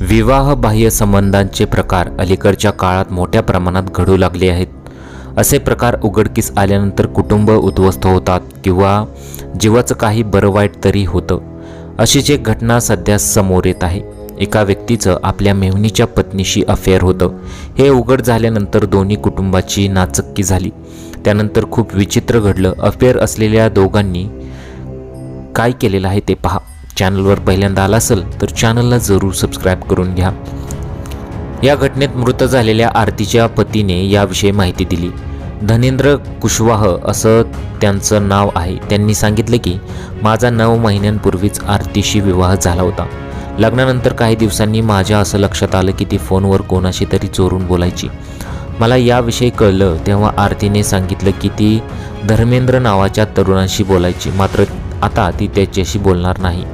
विवाहबाह्य संबंधांचे प्रकार अलीकडच्या काळात मोठ्या प्रमाणात घडू लागले आहेत. असे प्रकार उघडकीस आल्यानंतर कुटुंब उद्ध्वस्त होतात किंवा जीवाचं काही बरं वाईट तरी होतं. अशीच एक घटना सध्या समोर येत आहे. एका व्यक्तीचं आपल्या मेहनीच्या पत्नीशी अफेअर होतं. हे उघड झाल्यानंतर दोन्ही कुटुंबाची नाचक्की झाली. त्यानंतर खूप विचित्र घडलं. अफेअर असलेल्या दोघांनी काय केलेलं आहे ते पहा. चॅनलवर पहिल्यांदा आला असेल तर चॅनलला जरूर सबस्क्राईब करून घ्या. या घटनेत मृत झालेल्या आरतीच्या पतीने याविषयी माहिती दिली. धनेंद्र कुशवाह असं त्यांचं नाव आहे. त्यांनी सांगितलं की माझा नऊ महिन्यांपूर्वीच आरतीशी विवाह झाला होता. लग्नानंतर काही दिवसांनी माझ्या असं लक्षात आलं की ती फोनवर कोणाशी तरी चोरून बोलायची. मला याविषयी कळलं तेव्हा आरतीने सांगितलं की ती धर्मेंद्र नावाच्या तरुणाशी बोलायची. मात्र आता ती त्याच्याशी बोलणार नाही.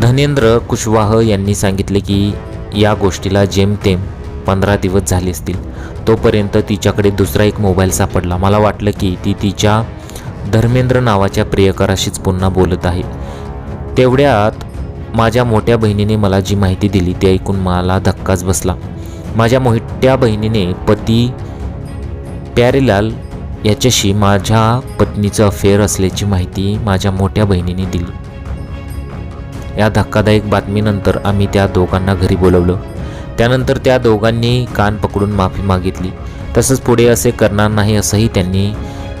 धनेंद्र कुशवाह यांनी सांगितले की या गोष्टीला जेमतेम पंधरा दिवस झाले असतील. तोपर्यंत तिच्याकडे दुसरा एक मोबाईल सापडला. मला वाटलं की ती तिच्या धर्मेंद्र नावाच्या प्रियकराशीच पुन्हा बोलत आहे. तेवढ्यात माझ्या मोठ्या बहिणीने मला जी माहिती दिली ती ऐकून मला धक्काच बसला. माझ्या मोठ्या बहिणीने पती प्यारेलाल याच्याशी माझ्या पत्नीचं अफेअर असल्याची माहिती माझ्या मोठ्या बहिणीने दिली. या धक्कादायक बातमीनंतर आम्ही त्या दोघांना घरी बोलवलं. त्यानंतर त्या दोघांनी कान पकडून माफी मागितली. तसंच पुढे असे करणार नाही असंही त्यांनी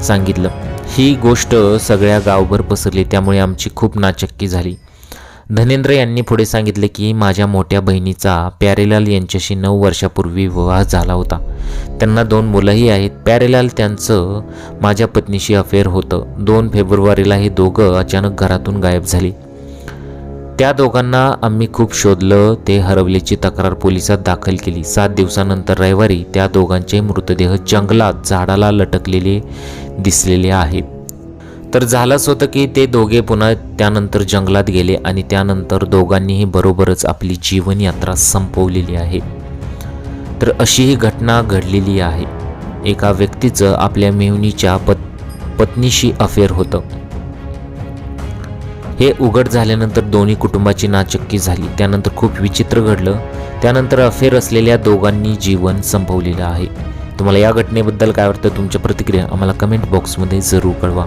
सांगितलं. ही गोष्ट सगळ्या गावभर पसरली त्यामुळे आमची खूप नाचक्की झाली. धनेंद्र यांनी पुढे सांगितले की माझ्या मोठ्या बहिणीचा प्यारेलाल यांच्याशी नऊ वर्षापूर्वी विवाह झाला होता. त्यांना दोन मुलंही आहेत. प्यारेलाल त्यांचं माझ्या पत्नीशी अफेअर होतं. दोन फेब्रुवारीला हे दोघं अचानक घरातून गायब झाली. त्या दोघांना आम्ही खूप शोधलं ते हरवल्याची तक्रार पोलिसात दाखल केली. सात दिवसानंतर रविवारी त्या दोघांचे मृतदेह जंगलात झाडाला लटकलेले दिसलेले आहेत. तर झालंच होतं की ते दोघे पुन्हा त्यानंतर जंगलात गेले आणि त्यानंतर दोघांनीही बरोबरच आपली जीवनयात्रा संपवलेली आहे. तर अशी ही घटना घडलेली आहे. एका व्यक्तीचं आपल्या मेहुणीच्या पत पत्नीशी अफेअर होतं. हे उघड झाल्यानंतर दोन्ही कुटुंबाची नाचक्की झाली. त्यानंतर खूप विचित्र घडलं. त्यानंतर अफेअर असलेल्या दोघांनी जीवन संपवलेलं आहे. तुम्हाला या घटनेबद्दल काय वाटतं? तुमच्या प्रतिक्रिया आम्हाला कमेंट बॉक्समध्ये जरूर कळवा.